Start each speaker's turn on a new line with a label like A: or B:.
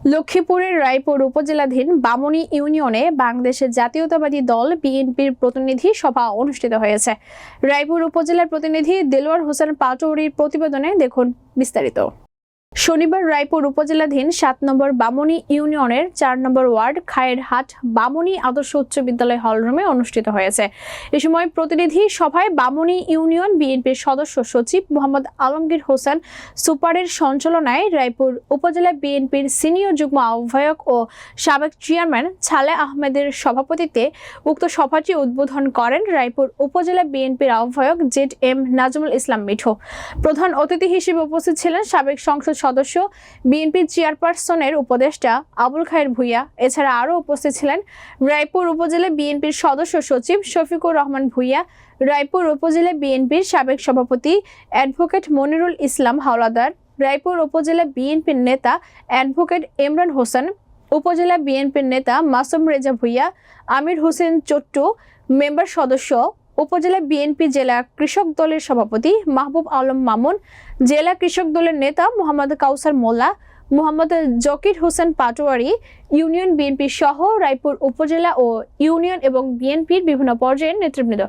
A: লক্ষ্মীপুরের রায়পুর উপজেলাধীন বামনী ইউনিয়নে বাংলাদেশের জাতীয়তাবাদী দল বিএনপির প্রতিনিধি সভা অনুষ্ঠিত হয়েছে। রায়পুর উপজেলার প্রতিনিধি দেলোয়ার হোসেন পাটৌরির প্রতিবেদনে দেখুন বিস্তারিত। শনিবার রায়পুর উপজেলাধীন সাত নম্বর বামনী ইউনিয়নের চার নম্বর ওয়ার্ড খায়েরহাট বামনী আদর্শ উচ্চ বিদ্যালয় হলরুমে অনুষ্ঠিত হয়েছে। এ সময় প্রতিনিধি সভায় বামনী ইউনিয়ন বিএনপির সদস্য সচিব মোহাম্মদ আলমগীর হোসেন, সুপারের সঞ্চালনায় রায়পুর উপজেলা বিএনপির সিনিয়র যুগ্ম আহ্বায়ক ও সাবেক চেয়ারম্যান ছালে আহমেদের সভাপতিত্বে উক্ত সভাটি উদ্বোধন করেন রায়পুর উপজেলা বিএনপির আহ্বায়ক জেড এম নাজমুল ইসলাম মিঠু। প্রধান অতিথি হিসেবে উপস্থিত ছিলেন সাবেক সংসদ সদস্য বিএনপি চেয়ারপারসনের উপদেষ্টা আবুল খায়ের ভুইয়া। এছাড়া আরও উপস্থিত ছিলেন রায়পুর উপজেলা বিএনপির সদস্য সচিব শফিকুর রহমান ভুইয়া, রায়পুর উপজেলা বিএনপির সাবেক সভাপতি অ্যাডভোকেট মনিরুল ইসলাম হাওলাদার, রায়পুর উপজেলা বিএনপির নেতা অ্যাডভোকেট ইমরান হোসেন, উপজেলা বিএনপির নেতা মাসুম রেজা ভুইয়া, আমির হোসেন চট্টু, মেম্বার সদস্য উপজেলা বিএনপি জেলা কৃষক দলের সভাপতি মাহবুব আলম মামুন, জেলা কৃষক দলের নেতা মোহাম্মদ কাউসার মোল্লা, মোহাম্মদ জকির হোসেন পাটোয়ারি, ইউনিয়ন বিএনপি সহ রায়পুর উপজেলা ও ইউনিয়ন এবং বিএনপির বিভিন্ন পর্যায়ের নেতৃবৃন্দ।